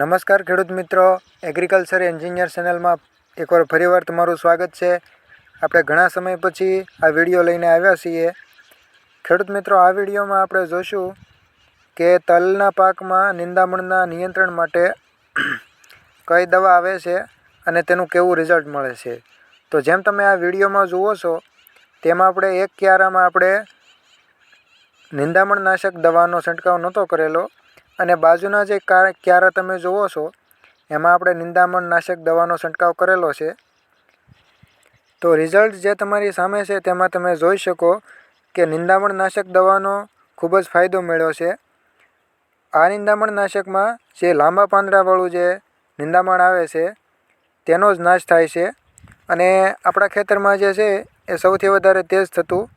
નમસ્કાર ખેડૂત મિત્રો. એગ્રીકલ્ચર એન્જિનિયર ચેનલમાં એકવાર ફરીવાર તમારું સ્વાગત છે. આપણે ઘણા સમય પછી આ વીડિયો લઈને આવ્યા છીએ. ખેડૂત મિત્રો, આ વિડીયોમાં આપણે જોઈશું કે તલના પાકમાં નિંદામણના નિયંત્રણ માટે કઈ દવા આવે છે અને તેનું કેવું રિઝલ્ટ મળે છે. તો જેમ તમે આ વિડીયોમાં જુઓ છો, તેમાં આપણે એક ક્યારામાં આપણે નિંદામણનાશક દવાનો છંટકાવ નહોતો કરેલો. અને બાજુના જે ક્યારા તમે જુઓ છો, એમાં આપણે નિંદામણ નાશક દવાનો છંટકાવ કરેલો છે. તો રિઝલ્ટ જે તમારી સામે છે, તેમાં તમે જોઈ શકો કે નિંદામણ નાશક દવાનો ખૂબ જ ફાયદો મળ્યો છે. આ નિંદામણ નાશકમાં જે લાંબા પાંદડાવાળું જે નિંદામણ આવે છે, તેનો જ નાશ થાય છે. અને આપણા ખેતરમાં જે છે, એ સૌથી વધારે તેજ થતું.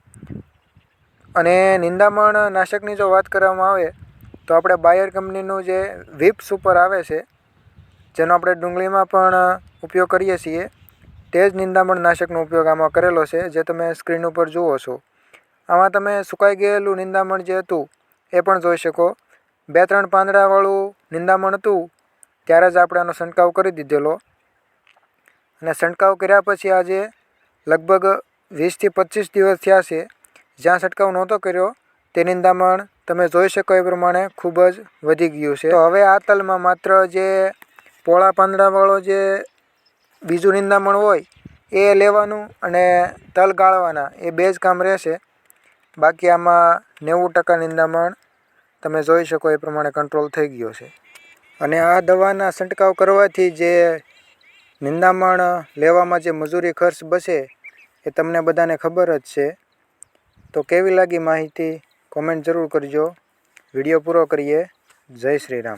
અને નિંદામણ નાશકની જો વાત કરવામાં આવે તો આપણે બાયર કંપનીનું જે વિપ સુપર આવે છે, જેનો આપણે ડુંગળીમાં પણ ઉપયોગ કરીએ છીએ, તે જ નિંદામણ નાશકનો ઉપયોગ આમાં કરેલો છે, જે તમે સ્ક્રીન ઉપર જુઓ છો. આમાં તમે સુકાઈ ગયેલું નિંદામણ જે હતું, એ પણ જોઈ શકો. બે ત્રણ પાંદડાવાળું નિંદામણ હતું, ત્યારે જ આપણે આનો છંટકાવ કરી દીધેલો. અને છંટકાવ કર્યા પછી આજે લગભગ વીસથી પચીસ દિવસ થયા છે, જ્યાં છંટકાવ નહોતો કર્યો, તે નિંદામણ તમે જોઈ શકો એ પ્રમાણે ખૂબ જ વધી ગયું છે. તો હવે આ તલમાં માત્ર જે પોળા પાંદડાવાળો જે બીજું નિંદામણ હોય, એ લેવાનું અને તલ ગાળવાના, એ બે જ કામ રહેશે. બાકી આમાં નેવું ટકા નિંદામણ તમે જોઈ શકો એ પ્રમાણે કંટ્રોલ થઈ ગયો છે. અને આ દવાના છંટકાવ કરવાથી જે નિંદામણ લેવામાં જે મજૂરી ખર્ચ બચે એ તમને બધાને ખબર જ છે. તો કેવી લાગી માહિતી? કોમેન્ટ જરૂર કરજો. વીડિયો પૂરો કરીએ. જય શ્રી રામ.